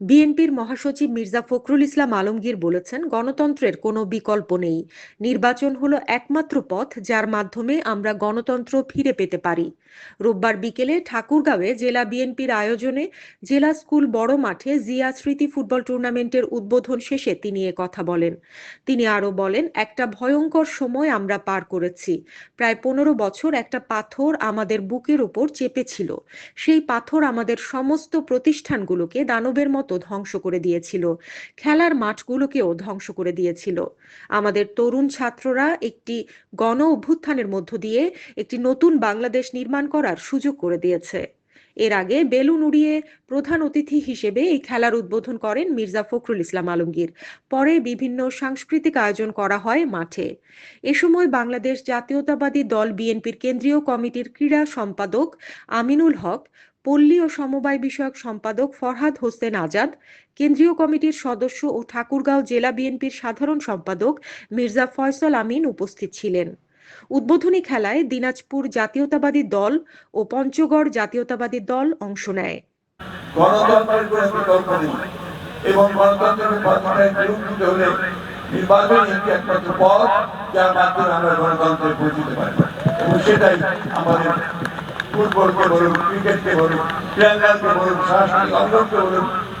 বিএনপির মহাসচিব মির্জা ফখরুল ইসলাম আলমগীর বলেছেন, গণতন্ত্রের কোনো বিকল্প নেই। নির্বাচন হলো একমাত্র পথ যার মাধ্যমে আমরা গণতন্ত্র ফিরে পেতে পারি। রোববার বিকেলে ঠাকুরগাঁওয়ে জেলা বিএনপির আয়োজনে জেলা স্কুল বড় মাঠে জিয়া স্মৃতি ফুটবল টুর্নামেন্টের উদ্বোধন শেষে তিনি এ কথা বলেন। তিনি আরও বলেন, একটা ভয়ঙ্কর সময় আমরা পার করেছি। প্রায় পনেরো বছর একটা পাথর আমাদের বুকের উপর চেপেছিল। সেই পাথর আমাদের সমস্ত প্রতিষ্ঠানগুলোকে দানবের মতো ধ্বংস করে দিয়েছিল। খেলার মাঠগুলোকেও ধ্বংস করে দিয়েছিল। আমাদের তরুণ ছাত্ররা একটি গণ অভ্যুত্থানের মধ্য দিয়ে একটি নতুন বাংলাদেশ নির্মাণ করার সুযোগ করে দিয়েছে। এর আগে বেলুন উড়িয়ে প্রধান অতিথি হিসেবে এই খেলার উদ্বোধন করেন মির্জা ফখরুল ইসলাম আলমগীর। পরে বিভিন্ন সাংস্কৃতিক আয়োজন করা হয় মাঠে। এ সময় বাংলাদেশ জাতীয়তাবাদী দল বিএনপির কেন্দ্রীয় কমিটির ক্রীড়া সম্পাদক আমিনুল হক, পল্লী ও সমবায় বিষয়ক সম্পাদক ফরহাদ হোসেন আজাদ, কেন্দ্রীয় কমিটির সদস্য ও ঠাকুরগাঁও জেলা বিএনপির সাধারণ সম্পাদক মির্জা ফয়সল আমিন উপস্থিত ছিলেন। উদ্বোধনী খেলায় দিনাজপুর জাতীয়তাবাদী দল ও পঞ্চগড় জাতীয়তাবাদী দল অংশ নেয়। এবং সেটাই আমাদের ফুটবলকে বলুন, ক্রিকেটকে বলুন বলুন সাংস্কৃতিক অঙ্গনকে বলুন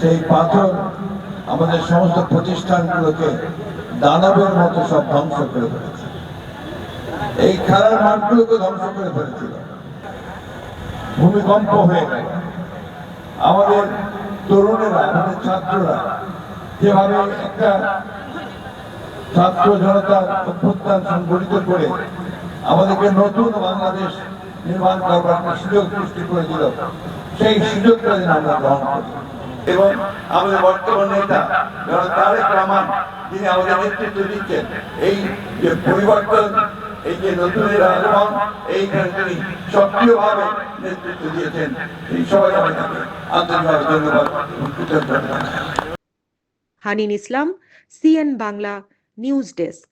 সেই পাথর আমাদের সমস্ত প্রতিষ্ঠানগুলোকে দানবের মতো সব ধ্বংস করে ফেলেছে। এই খেলার মাঠগুলোকে ধ্বংস করে ফেলেছিল। ভূমিকম্প হয়ে গেল। আমাদের তরুণেরা, আমাদের ছাত্ররা যেভাবে একটা ছাত্র জনতার অভ্যুত্থান সংগঠিত করে আমাদেরকে নতুন বাংলাদেশ নির্মাণ করবার সুযোগ সৃষ্টি করে দিল সেই সুযোগটা যেন আমরা গ্রহণ করি। এবং আমাদের বর্তমান নেতা তারেক রহমান, যিনি আমাদের নেতৃত্ব দিচ্ছেন, এই যে পরিবর্তন, এই যে নতুনের আগমন এইখানে তিনি সক্রিয়ভাবে নেতৃত্ব দিয়েছেন। এই সবাই আমি তাকে আন্তরিকভাবে ধন্যবাদ কৃতজ্ঞতা Hanin Islam, CN Bangla news desk.